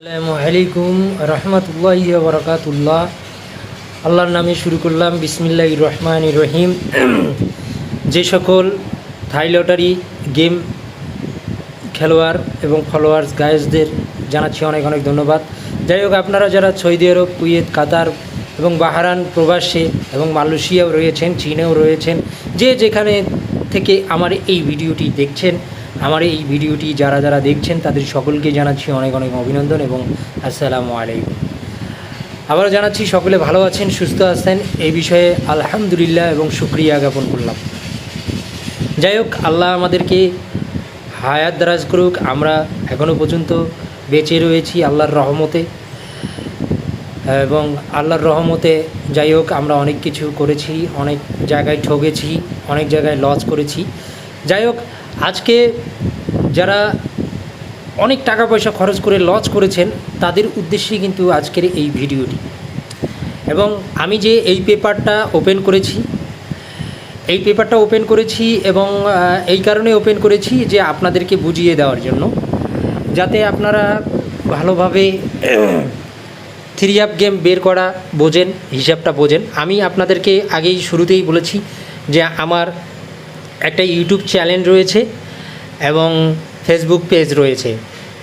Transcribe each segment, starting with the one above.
আসসালামু আলাইকুম রহমতুল্লাহ বরকাতুল্লাহ। আল্লাহর নামে শুরু করলাম বিসমিল্লাহ রহমান রহিম। যে সকল থাই লটারি গেম খেলোয়াড় এবং ফলোয়ার্স গায়েসদের জানাচ্ছি অনেক অনেক ধন্যবাদ। যাই হোক, আপনারা যারা সৌদি আরব, কুয়েত, কাতার এবং বাহারান প্রবাসে এবং মালয়েশিয়াও রয়েছেন, চীনেও রয়েছেন, যে যেখানে থেকে আমার এই ভিডিওটি দেখছেন আমার এই ভিডিওটি যারা যারা দেখছেন, তাদের সকলকে জানাচ্ছি অনেক অনেক অভিনন্দন এবং আসসালামু আলাইকুম। আবারও জানাচ্ছি, সকলে ভালো আছেন, সুস্থ আছেন, এই বিষয়ে আলহামদুলিল্লাহ এবং শুক্রিয়া জ্ঞাপন করলাম। যাই হোক, আল্লাহ আমাদেরকে হায়াত দারাজ করুক, আমরা এখনও পর্যন্ত বেঁচে রয়েছি আল্লাহর রহমতে। এবং আল্লাহর রহমতে যাই হোক, আমরা অনেক কিছু করেছি, অনেক জায়গায় ঠকেছি অনেক জায়গায় লস করেছি। যাই হোক আজকে যারা অনেক টাকা পয়সা খরচ করে লস করেছেন, তাদের উদ্দেশ্যে কিন্তু আজকের এই ভিডিওটি। এবং আমি যে এই পেপারটা ওপেন করেছি, এই পেপারটা ওপেন করেছি এবং এই কারণে ওপেন করেছি যে আপনাদেরকে বুঝিয়ে দেওয়ার জন্য, যাতে আপনারা ভালোভাবে থ্রি আপ গেম বের করা বোঝেন, হিসাবটা বোঝেন। আমি আপনাদেরকে আগেই শুরুতেই বলেছি যে আমার একটা ইউটিউব চ্যানেল রয়েছে এবং ফেসবুক পেজ রয়েছে।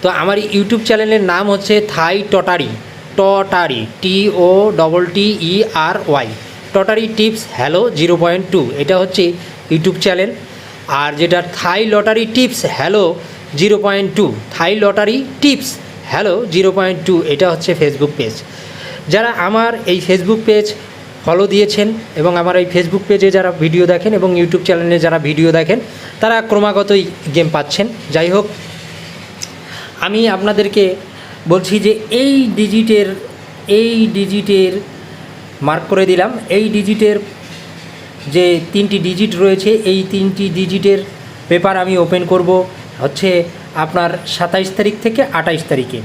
তো আমার ইউটিউব চ্যানেলের নাম হচ্ছে Thai lottery lottery T O double T E R Y lottery tips hello zero point two, এটা হচ্ছে ইউটিউব চ্যানেল আর যেটা Thai lottery tips hello zero point two, Thai lottery tips hello zero point two, এটা হচ্ছে Facebook page যারা আমার এই Facebook page follow দিয়েছেন এবং আমার এই ফেসবুক পেজে যারা ভিডিও দেখেন এবং ইউটিউব চ্যানেলে যারা ভিডিও দেখেন, তারা ক্রমাগতই গেম পাচ্ছেন। যাই হোক, আমি আপনাদেরকে বলছি যে এই ডিজিটের এই ডিজিটের মার্ক করে দিলাম। এই ডিজিটের যে তিনটি ডিজিট রয়েছে, এই তিনটি ডিজিটের পেপার আমি ওপেন করব হচ্ছে আপনার সাতাইশ তারিখ থেকে আঠাইশ তারিখে।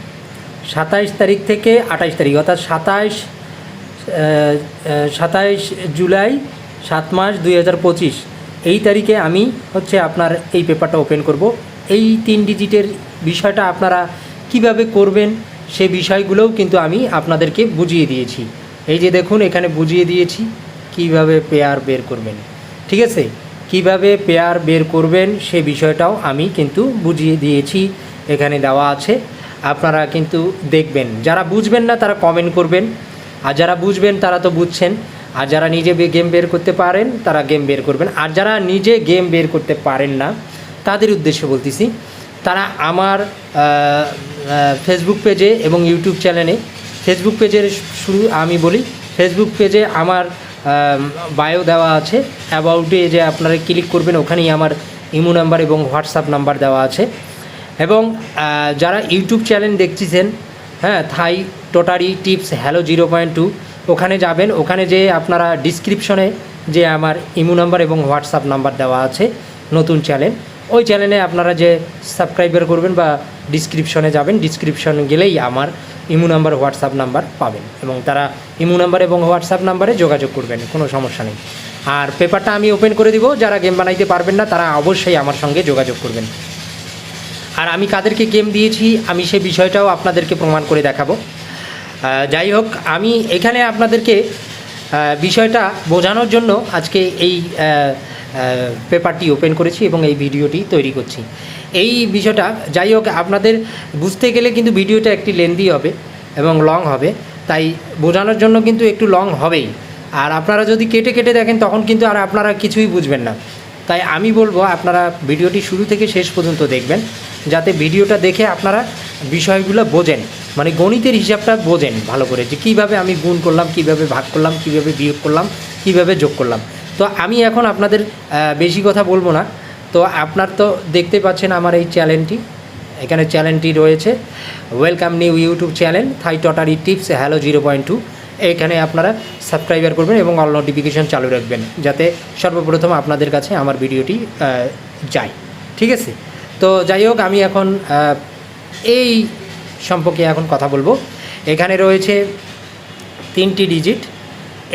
সাতাইশ তারিখ থেকে আঠাইশ তারিখ, অর্থাৎ সাতাইশ সাতাইশ জুলাই, সাত মাস দুই হাজার পঁচিশ। এই তারিখে আমি হচ্ছে আপনার এই পেপারটা ওপেন করব। এই তিন ডিজিটের বিষয়টা আপনারা কীভাবে করবেন সে বিষয়গুলোও কিন্তু আমি আপনাদেরকে বুঝিয়ে দিয়েছি। এই যে দেখুন, এখানে বুঝিয়ে দিয়েছি কীভাবে পেয়ার বের করবেন। ঠিক আছে? কীভাবে পেয়ার বের করবেন সে বিষয়টাও আমি কিন্তু বুঝিয়ে দিয়েছি। এখানে দেওয়া আছে। আপনারা কিন্তু দেখবেন। যারা বুঝবেন না, তারা কমেন্ট করবেন। আর যারা বুঝবেন, তারা তো বুঝছেন। আর যারা নিজে গেম বের করতে পারেন, তারা গেম বের করবেন। আর যারা নিজে গেম বের করতে পারেন না, তাদের উদ্দেশ্যে বলতেছি, তারা আমার ফেসবুক পেজে এবং ইউটিউব চ্যানেলে ফেসবুক পেজের শুরু আমি বলি ফেসবুক পেজে আমার বায়ো দেওয়া আছে। অ্যাবাউটে যে আপনারা ক্লিক করবেন, ওখানেই আমার ইমো নাম্বার এবং হোয়াটসঅ্যাপ নাম্বার দেওয়া আছে। এবং যারা ইউটিউব চ্যানেল দেখতেছেন হ্যাঁ Thai lottery tips hello zero point two ওখানে যাবেন, ওখানে যে আপনারা ডিসক্রিপশনে যে আমার ইমো নাম্বার এবং হোয়াটসঅ্যাপ নাম্বার দেওয়া আছে, নতুন চ্যানেল ওই চ্যানেলে আপনারা যে সাবস্ক্রাইবার করবেন বা ডিসক্রিপশনে যাবেন ডিসক্রিপশন গেলেই আমার ইমো নাম্বার হোয়াটসঅ্যাপ নাম্বার পাবেন এবং তারা ইমো নাম্বার এবং হোয়াটসঅ্যাপ নাম্বারে যোগাযোগ করবেন, কোনো সমস্যা নেই। আর পেপারটা আমি ওপেন করে দিব, যারা গেম বানাইতে পারবেন না, তারা অবশ্যই আমার সঙ্গে যোগাযোগ করবেন। আর আমি কাদেরকে গেম দিয়েছি, আমি সে বিষয়টাও আপনাদেরকে প্রমাণ করে দেখাবো। যাই হোক, আমি এখানে আপনাদেরকে বিষয়টা বোঝানোর জন্য আজকে এই পেপারটি ওপেন করেছি এবং এই ভিডিওটি তৈরি করছি। এই বিষয়টা, যাই হোক, আপনাদের বুঝতে গেলে কিন্তু ভিডিওটা একটি লেন্দি হবে এবং লং হবে, তাই বোঝানোর জন্য কিন্তু একটু লং হবেই। আর আপনারা যদি কেটে কেটে দেখেন, তখন কিন্তু আর আপনারা কিছুই বুঝবেন না। তাই আমি বলব আপনারা ভিডিওটি শুরু থেকে শেষ পর্যন্ত দেখবেন, যাতে ভিডিওটা দেখে আপনারা বিষয়গুলো বোঝেন মানে গণিতের হিসাবটা বোঝেন ভালো করে, যে কীভাবে আমি গুণ করলাম, কীভাবে ভাগ করলাম, কীভাবে বিয়োগ করলাম, কীভাবে যোগ করলাম। তো আমি এখন আপনাদের বেশি কথা বলব না। তো আপনার তো দেখতে পাচ্ছেন আমার এই চ্যানেলটি, এখানে চ্যানেলটি রয়েছে, welcome new YouTube channel, Thai lottery tips, hello zero point two. এখানে আপনারা সাবস্ক্রাইবার করবেন এবং অল নোটিফিকেশান চালু রাখবেন, যাতে সর্বপ্রথম আপনাদের কাছে আমার ভিডিওটি যায়। ঠিক আছে? তো যাই হোক, আমি এখন এই সম্পর্কে এখন কথা বলব। এখানে রয়েছে তিনটি ডিজিট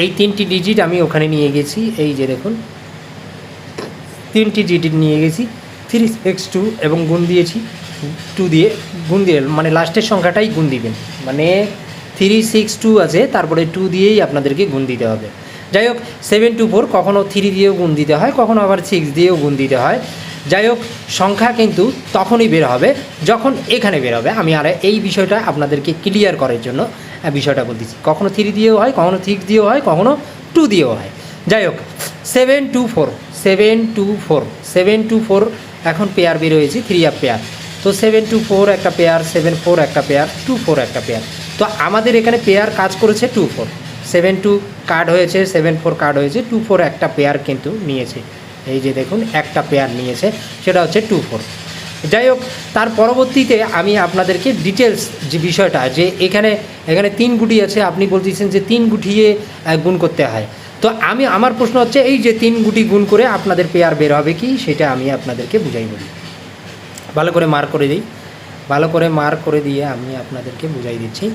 এই তিনটি ডিজিট আমি ওখানে নিয়ে গেছি। এই যে দেখুন, তিনটি ডিজিট নিয়ে গেছি। থ্রি এক্স টু এবং গুণ দিয়েছি। টু দিয়ে, গুণ দিয়ে মানে লাস্টের সংখ্যাটাই গুণ দিবেন। মানে থ্রি সিক্স টু আছে, তারপরে টু দিয়েই আপনাদেরকে গুণ দিতে হবে। যাই হোক সেভেন টু ফোর কখনও থ্রি দিয়েও গুণ দিতে হয় কখনও আবার সিক্স দিয়েও গুণ দিতে হয়। যাই হোক, সংখ্যা কিন্তু তখনই বের হবে, যখন এখানে বের হবে। আমি আর এই বিষয়টা আপনাদেরকে ক্লিয়ার করার জন্য বিষয়টা বলতেছি। কখনও থ্রি দিয়েও হয় কখনও সিক্স দিয়েও হয় কখনও টু দিয়েও হয়। যাই হোক seven two four seven two four seven two four এখন পেয়ার বের হয়েছে থ্রি আপ পেয়ার তো সেভেন টু ফোর একটা পেয়ার সেভেন ফোর একটা পেয়ার টু ফোর একটা পেয়ার তো আমাদের এখানে পেয়ার কাজ করেছে two four seven two card হয়েছে সেভেন ফোর কার্ড হয়েছে টু ফোর একটা পেয়ার কিন্তু নিয়েছে। এই যে দেখুন, একটা পেয়ার নিয়েছে, সেটা হচ্ছে টু ফোর যাই হোক, তার পরবর্তীতে আমি আপনাদেরকে ডিটেলস যে বিষয়টা, যে এখানে এখানে তিন গুটি আছে, আপনি বলতেছেন যে তিন গুটিয়ে গুণ করতে হয়। তো আমি, আমার প্রশ্ন হচ্ছে, এই যে তিন গুটি গুণ করে আপনাদের পেয়ার বের হবে কি? সেটা আমি আপনাদেরকে বুঝাই বলি। ভালো করে মার্ক করে দিই। ভালো করে মার্ক করে দিয়ে আমি আপনাদেরকে বুঝাই দিচ্ছি।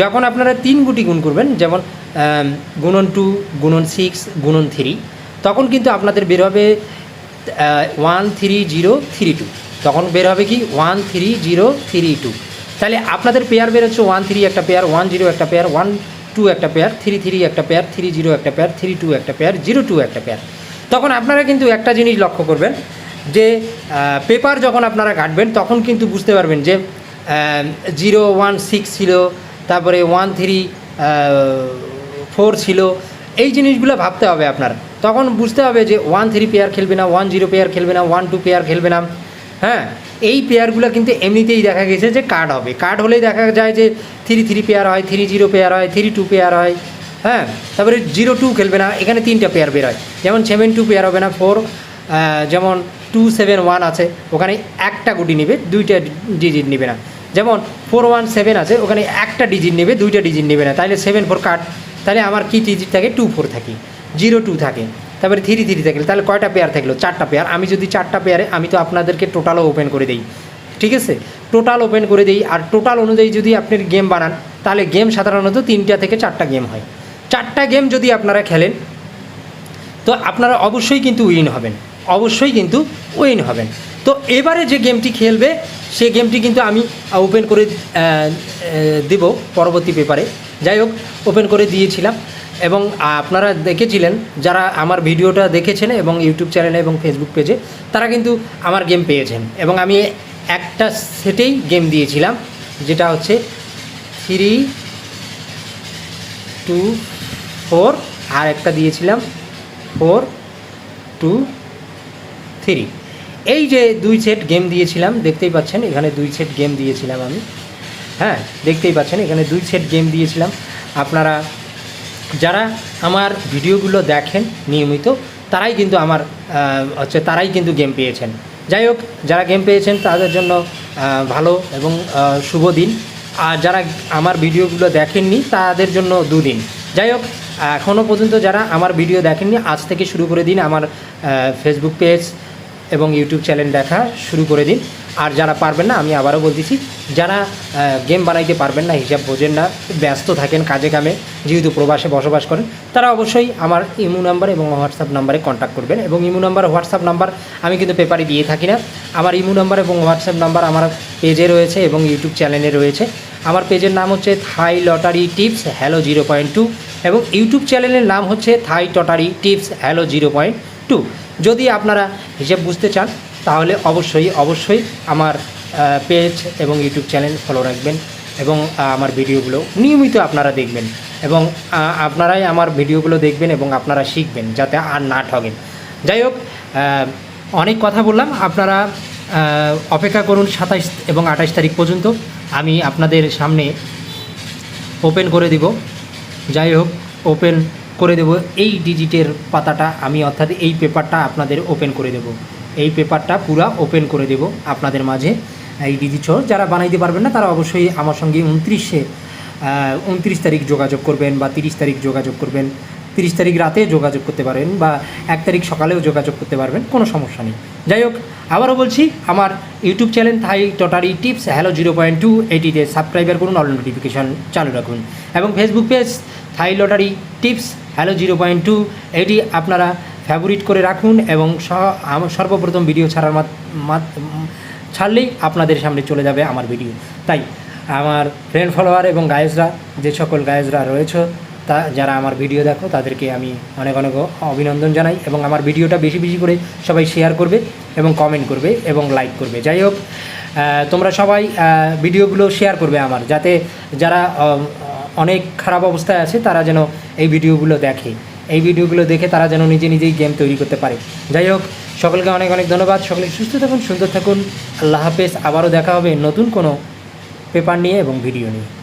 যখন আপনারা তিন গুটি গুণ করবেন, যেমন গুণন টু গুণন সিক্স গুণন থ্রি তখন কিন্তু আপনাদের বের হবে one three zero three two তখন বের হবে কি? One three zero three two তাহলে আপনাদের পেয়ার বের হচ্ছে ওয়ান থ্রি একটা পেয়ার ওয়ান জিরো একটা পেয়ার ওয়ান টু একটা পেয়ার থ্রি থ্রি একটা পেয়ার থ্রি জিরো একটা পেয়ার থ্রি টু একটা পেয়ার জিরো টু একটা পেয়ার তখন আপনারা কিন্তু একটা জিনিস লক্ষ্য করবেন যে পেপার যখন আপনারা কাটবেন, তখন কিন্তু বুঝতে পারবেন যে জিরো ওয়ান সিক্স ছিল, তারপরে ওয়ান থ্রি ফোর ছিল, এই জিনিসগুলো ভাবতে হবে আপনার। তখন বুঝতে হবে যে ওয়ান থ্রি পেয়ার খেলবে না ওয়ান জিরো পেয়ার খেলবে না ওয়ান টু পেয়ার খেলবে না। হ্যাঁ এই পেয়ারগুলো কিন্তু এমনিতেই দেখা গেছে যে কার্ড হবে। কার্ড হলেই দেখা যায় যে থ্রি থ্রি পেয়ার হয় থ্রি জিরো পেয়ার হয় থ্রি টু পেয়ার হয়। হ্যাঁ তারপরে জিরো টু খেলবে না, এখানে তিনটা পেয়ার বের হয়। যেমন সেভেন টু পেয়ার হবে না ফোর যেমন টু সেভেন ওয়ান আছে, ওখানে একটা গুটি নেবে, দুইটা ডিজিট নেবে না। যেমন ফোর ওয়ান সেভেন আছে, ওখানে একটা ডিজিট নেবে, দুইটা ডিজিট নেবে না। তাহলে সেভেন ফোর কাট তাহলে আমার কী ডিজিট থাকে? টু ফোর থাকে জিরো টু থাকে। তারপরে থ্রি থ্রি থাকলে, তাহলে কয়টা পেয়ার থাকল? চারটা পেয়ার আমি যদি চারটা পেয়ারে আমি তো আপনাদেরকে টোটালও ওপেন করে দিই। ঠিক আছে? টোটাল ওপেন করে দিই, আর টোটাল অনুযায়ী যদি আপনি গেম বানান, তাহলে গেম সাধারণত তিনটা থেকে চারটা গেম হয়। চারটা গেম যদি আপনারা খেলেন, তো আপনারা অবশ্যই কিন্তু উইন হবেন। অবশ্যই কিন্তু উইন হবেন। তো এবারে যে গেমটি খেলবে সেই গেমটি কিন্তু আমি ওপেন করে দেব পরবর্তী পেপারে যাই হোক ওপেন করে দিয়েছিলাম এবং আপনারা দেখেছিলেন, যারা আমার ভিডিওটা দেখেছেন এবং ইউটিউব চ্যানেলে এবং ফেসবুক পেজে তারা কিন্তু আমার গেম পেয়েছেন। এবং আমি একটা সেটেই গেম দিয়েছিলাম, যেটা হচ্ছে থ্রি টু ফোর আর একটা দিয়েছিলাম ফোর টু থ্রি। এই যে দুই সেট গেম দিয়েছিলাম, দেখতেই পাচ্ছেন, এখানে দুই সেট গেম দিয়েছিলাম আমি। হ্যাঁ দেখতেই পাচ্ছেন, এখানে দুই সেট গেম দিয়েছিলাম। আপনারা, যারা আমার ভিডিওগুলো দেখেন নিয়মিত, তারাই কিন্তু আমার হচ্ছে তারাই কিন্তু গেম পেয়েছেন। যাই হোক, যারা গেম পেয়েছেন, তাদের জন্য ভালো এবং শুভ দিন। আর যারা আমার ভিডিওগুলো দেখেননি, তাদের জন্য দুদিন। যাই হোক এখনও পর্যন্ত যারা আমার ভিডিও দেখেননি, আজ থেকে শুরু করে দিন আমার ফেসবুক পেজ এবং ইউটিউব চ্যানেল দেখা শুরু করে দিন। আর যারা পারবেন না, আমি আবারও বলতেছি, যারা গেম বানাইতে পারবেন না, হিসাব বোঝেন না, ব্যস্ত থাকেন কাজে কামে, যেহেতু প্রবাসে বসবাস করেন, তারা অবশ্যই আমার ইমো নাম্বার এবং হোয়াটসঅ্যাপ নাম্বারে কন্ট্যাক্ট করবেন। এবং ইমো নাম্বার হোয়াটসঅ্যাপ নাম্বার আমি কিন্তু পেপারে দিয়ে থাকি না। আমার ইমো নাম্বার এবং হোয়াটসঅ্যাপ নাম্বার আমার পেজে রয়েছে এবং ইউটিউব চ্যানেলে রয়েছে। আমার পেজের নাম হচ্ছে Thai lottery tips hello zero point two এবং ইউটিউব চ্যানেলের নাম হচ্ছে Thai lottery tips hello zero point two যদি আপনারা হিসেব বুঝতে চান, তাহলে অবশ্যই অবশ্যই আমার পেজ এবং ইউটিউব চ্যানেল ফলো রাখবেন এবং আমার ভিডিওগুলো নিয়মিত আপনারা দেখবেন এবং আপনারাই আমার ভিডিওগুলো দেখবেন এবং আপনারা শিখবেন যাতে আর না ঠগেন। যাই হোক অনেক কথা বললাম। আপনারা অপেক্ষা করুন সাতাইশ এবং আঠাশ তারিখ পর্যন্ত। আমি আপনাদের সামনে ওপেন করে দিব। যাই হোক ওপেন করে দেব। এই ডিজিটের পাতাটা আমি অর্থাৎ এই পেপারটা আপনাদের ওপেন করে দেব। এই পেপারটা পুরা ওপেন করে দেব আপনাদের মাঝে। এই ডিজিট সহ যারা বানাইতে পারবেন না, তারা অবশ্যই আমার সঙ্গে উনত্রিশে উনত্রিশ তারিখ যোগাযোগ করবেন বা তিরিশ তারিখ যোগাযোগ করবেন। তিরিশ তারিখ রাতে যোগাযোগ করতে পারেন বা এক তারিখ সকালেও যোগাযোগ করতে পারবেন, কোনো সমস্যা নেই। যাই হোক, আবারও বলছি, আমার YouTube channel Thai lottery tips, hello zero point two, এটিতে সাবস্ক্রাইবার করুন অল নোটিফিকেশান চালু রাখুন। এবং Facebook page Thai lottery tips hello zero point two, এটি আপনারা ফেভারিট করে রাখুন এবং সর্বপ্রথম ভিডিও ছাড়ার ছাড়লেই আপনাদের সামনে চলে যাবে আমার ভিডিও তাই, আমার ফ্রেন্ড ফলোয়ার এবং গায়েজরা যে সকল গায়েজরা রয়েছে, তা, যারা আমার ভিডিও দেখো, তাদেরকে আমি অনেক অনেক অভিনন্দন জানাই এবং আমার ভিডিওটা বেশি বেশি করে সবাই শেয়ার করবে এবং কমেন্ট করবে এবং লাইক করবে। যাই হোক তোমরা সবাই ভিডিওগুলো শেয়ার করবে আমার, যাতে যারা অনেক খারাপ অবস্থায় আছে, তারা যেন এই ভিডিওগুলো দেখে। এই ভিডিওগুলো দেখে তারা যেন নিজে নিজেই গেম তৈরি করতে পারে। যাই হোক, সকলকে অনেক অনেক ধন্যবাদ। সকলে সুস্থ থাকুন, সুন্দর থাকুন। আল্লাহ হাফেজ। আবারও দেখা হবে নতুন কোনো পেপার নিয়ে এবং ভিডিও নিয়ে।